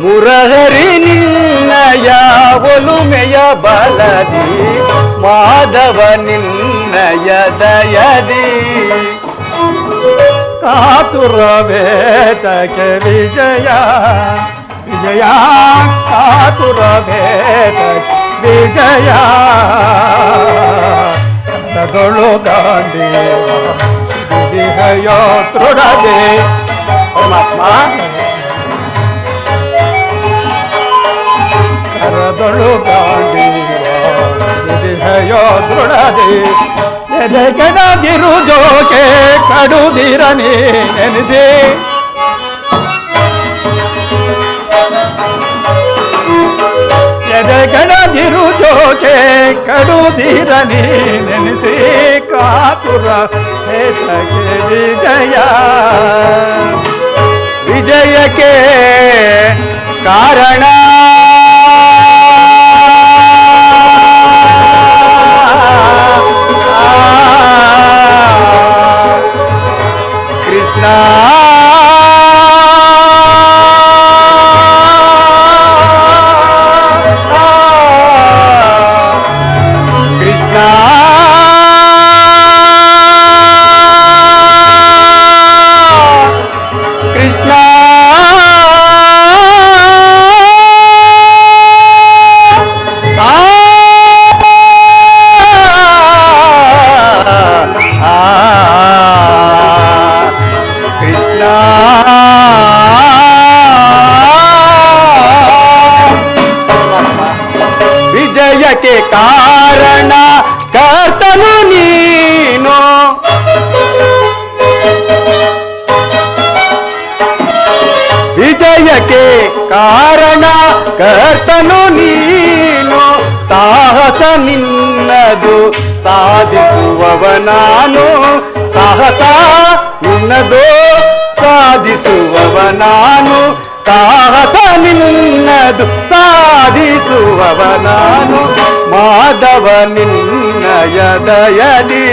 ಮುರಹರಿ ನಿನ್ನಯ ಒಲುಮೆಯ ಬಲದಿ ಮಾಧವ ನಿನ್ನಯ ದಯದಿ ಕಾತುರ ವಿಜಯ ವಿಜಯ ಕಾತುರಬೇತ ವಿಜಯ. ಕದಗಳು ಗಾಂಧಿ ವಿಧಿಹಯೋ ತೃಢದೆ ಪರಮಾತ್ಮ ಕರದಳು ಗಾಂಧಿ ವಿಧಿಹಯೋ ದೃಢದೆ ಎದೆಗೆಡದಿರು ಜೋಕೆ ಕಡುದಿರನಿ ನೆನೆಸಿ ಕಡುದಿರನಿ ನೆನೆಸಿ ಕಾತುರ ಹೇತಕ್ಕೆ ವಿಜಯ ವಿಜಯಕ್ಕೆ ಕಾರಣ ಕಾರಣ ಕರ್ತನು ನೀನು. ವಿಜಯಕ್ಕೆ ಕಾರಣ ಕರ್ತನು ನೀನು. ಸಾಹಸ ನಿನ್ನದು ಸಾಧಿಸುವವ ನಾನು. ಸಾಹಸ ನಿನ್ನದು ಸಾಧಿಸುವವ ನಾನು. ಸಾಹಸ ನಿನ್ನದು ಸಾಧಿಸುವವ ನಾನು ಮಾಧವ ನಿನ್ನಯ ದಯದಿ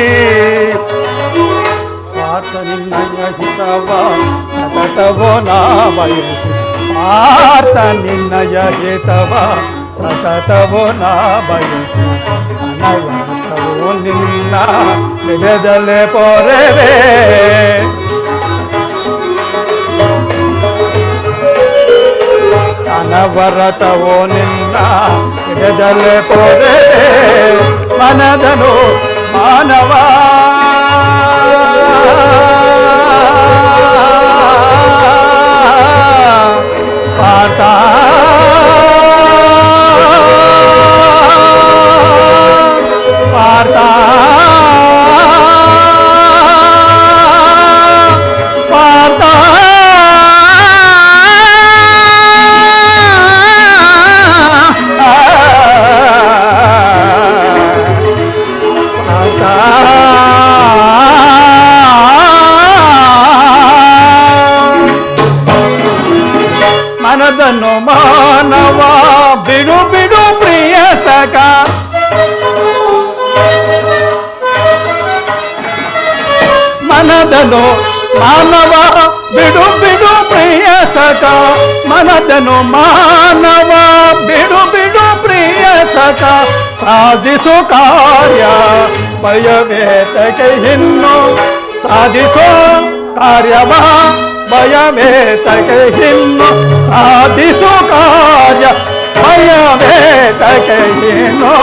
ಪಾತ ನಿನ್ನಯ ಹಿತವ ಸತತವೋ ನಾ ಬಯಸಿ ಪಾತ ನಿನ್ನಯ ಹಿತವ ಸತತವೋ ನಾ ಬಯಸಿ ಅನವರತವೋ ನಿನ್ನ ವಿಧದಲ್ಲೇ ಪೊರೆವೆ ಅನವರತವೋ ನಿನ್ನ ವಿಧದಲ್ಲೇ ಪೊರೆವೆ ಮನದನು ಮಾನವ ಮನದನ್ನು ಮಾನವ ಬಿಡು ಬಿಡು ಪ್ರಿಯ ಸಖ ಮನದನು ಮಾನವ ಬಿಡು ಬಿಡು ಪ್ರಿಯ ಸಖ ಮನದನು ಮಾನವ ಬಿಡು ಬಿಡು ಪ್ರಿಯ ಸಖ ಸಾಧಿಸು ಕಾರ್ಯ భయమేతకై హిన్నో సాధిసో కార్యమా భయమేతకై హిన్నో సాధిసో కార్య భయమేతకై హిన్నో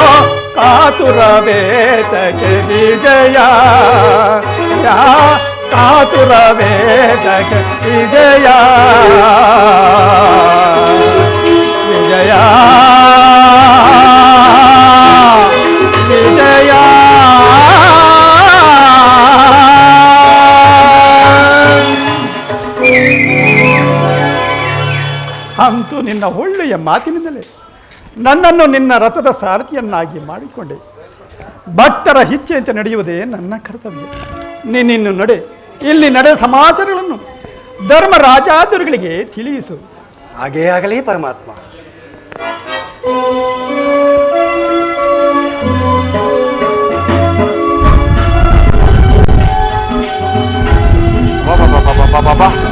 కాతురవేతకి విజయ కాతురవేతకి విజయ. విజయా. ಅಂತೂ ನಿನ್ನ ಒಳ್ಳೆಯ ಮಾತಿನಿಂದಲೇ ನನ್ನನ್ನು ನಿನ್ನ ರಥದ ಸಾರಥಿಯನ್ನಾಗಿ ಮಾಡಿಕೊಂಡೆ. ಭಕ್ತರ ಇಚ್ಛೆಯಂತೆ ನಡೆಯುವುದೇ ನನ್ನ ಕರ್ತವ್ಯ. ನಿನ್ನಿನ್ನು ನಡೆ, ಇಲ್ಲಿ ನಡೆ ಸಮಾಚಾರಗಳನ್ನು ಧರ್ಮ ರಾಜಾದುರುಗಳಿಗೆ ತಿಳಿಸು. ಹಾಗೇ ಆಗಲಿ ಪರಮಾತ್ಮ. ಬಾ ಬಾ.